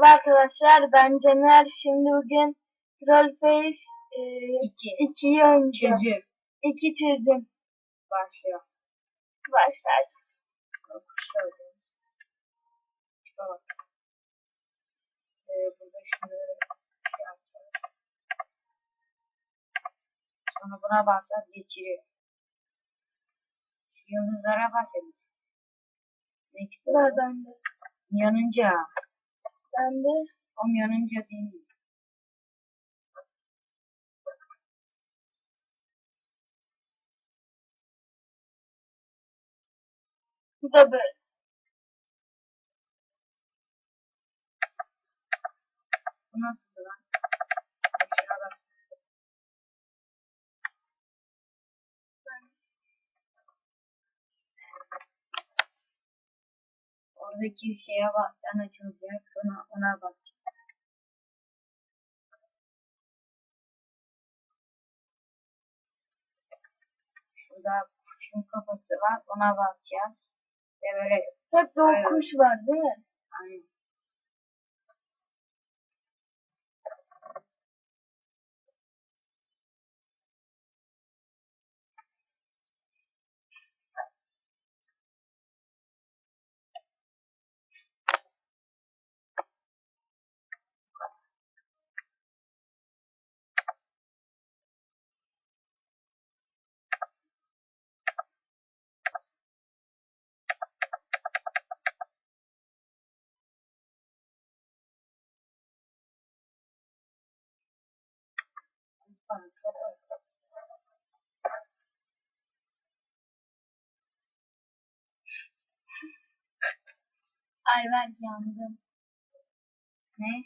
Merhaba arkadaşlar ben Caner. Şimdi bugün Trollface e, 2. 2'yi oynayacağız. Çözüm. 2 çözüm. Başlıyor. Başlar. Kuşlar alıyoruz. Tipe bak. Ee, burada şunları şey yapacağız. Sonra buna basacağız geçiriyor. Şu yıldızlara basarız. Next bende. yanınca. Bende. O yanınca değil mi? Bu da böyle. Bu nasıl lan? Oradaki şeye basacaksın açılacak. Sonra ona basacaksın. Şurada kuşun kafası var. Ona basacağız. Ve böyle Hep de o kuş var değil mi? Ayberk yandım. ne?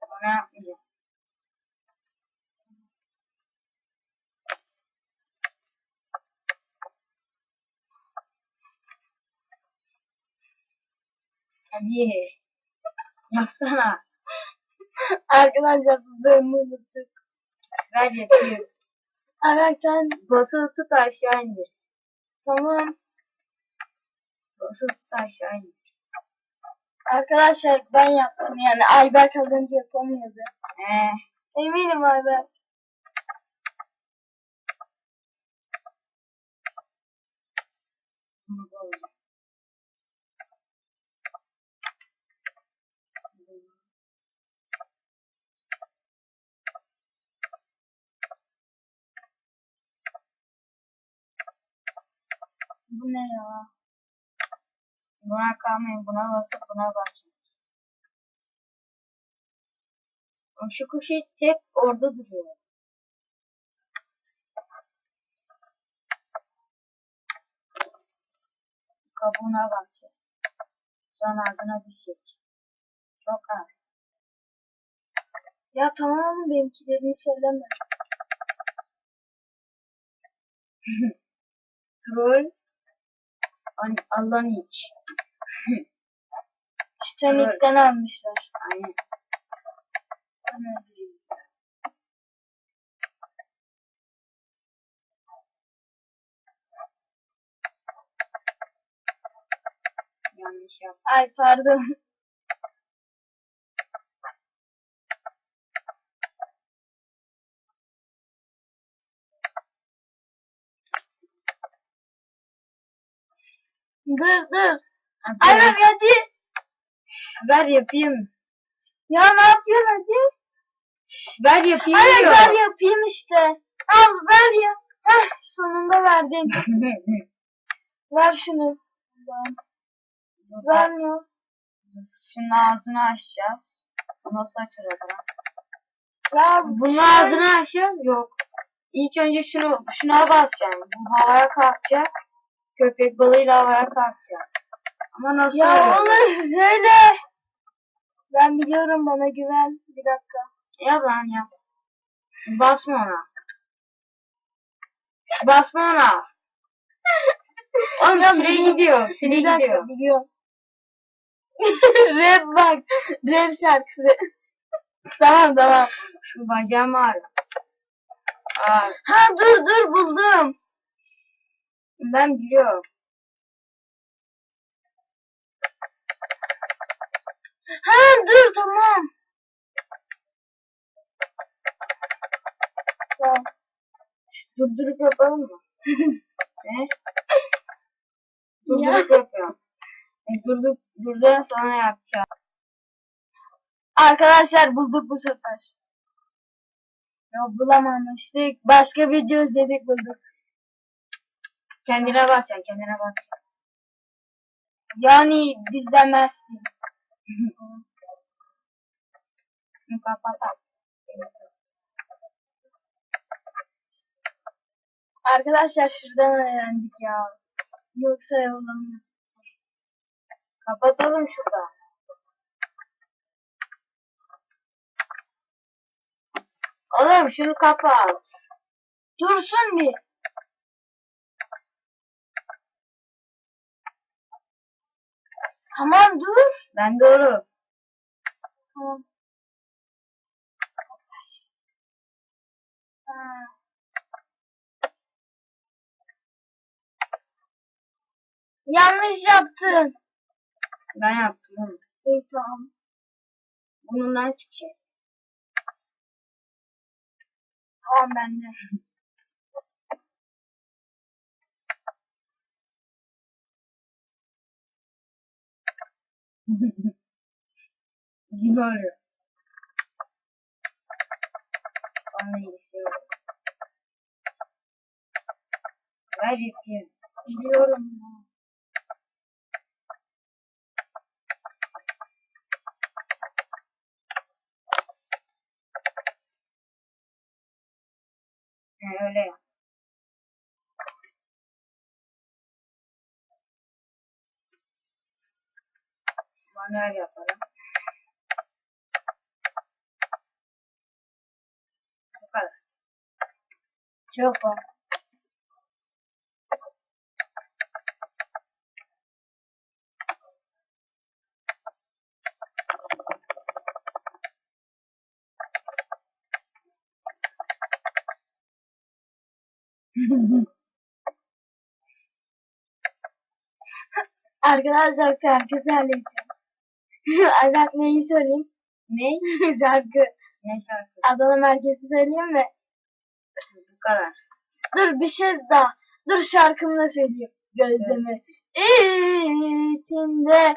Ona yapmayacağım. Hadi. Yapsana. Arkadaşlar bu bölümü unuttuk. Ver yapayım. Ayberk sen Basılı tut aşağı indir. tamam. Basılı tut aşağı indir. Arkadaşlar ben yaptım yani Ayberk az önce yapamıyordu. Ee, Eminim Ayberk. Bu ne ya? Buna kalmayın. Buna basıp buna basacağız. O Şu kuş hep orada duruyor. Kabuğuna basacağız. Sonra ağzına düşecek. Çok az. Ya tamam benimkilerini söyleme. Troll. An- Allah'ın iç. Titanic'ten almışlar. Aynen. Yanlış yap. Ay pardon. Dur dur. Ayberk hadi. Ver yapayım. Ya ne yapıyorsun hadi? Ver yapayım Ayberk diyor. ver yapayım işte. Al ver ya. Heh sonunda verdin. ver şunu. Vermiyor. Şunun ağzını açacağız. Nasıl açılır lan? Ya Bunun şey- ağzını açacağız. Yok. İlk önce şunu şuna basacaksın. Bu havaya kalkacak. Köpek balığıyla havaya kalkacak. Ama nasıl Ya olur söyle. Ben biliyorum bana güven. Bir dakika. Yap lan yap. Basma ona. Basma ona. Oğlum Ya süre gidiyor. Süre Bir dakika gidiyor. biliyorum. rap bak. Rap şarkısı. tamam tamam. Şu bacağım. Aa, Ha dur dur buldum. Ben biliyorum. Ha dur tamam. Tamam. Durdurup yapalım mı? ne? Durdurup ya. yapıyorum. E, durduk, durduktan sonra yapacağım. Arkadaşlar bulduk bu sefer. Ya bulamamıştık. Başka video izledik bulduk. Kendine basacaksın, kendine basacaksın. Yani biz demezsin. Şunu kapat at. Arkadaşlar şuradan öğrendik ya. Yoksa yollamıyor. Kapat oğlum şurada. Oğlum şunu kapat. Dursun bir. Tamam dur. Ben doğru. Tamam. Ha. Yanlış yaptın. Ben yaptım oğlum. İyi tamam. Bunundan çıkacak. Tamam bende. Gün oluyor. Onunla ilgisi yok. Ver yapayım. Biliyorum. öyle yap. Manuel yaparım. Bu kadar. Çok fazla. Arkadaşlar şarkı söyleyeceğim. Ay bak neyi söyleyeyim? Ne? şarkı. Ne şarkı? Adana merkezi söyleyeyim mi? Bu kadar. Dur bir şey daha. Dur şarkımı da söyleyeyim. Gözlemi içinde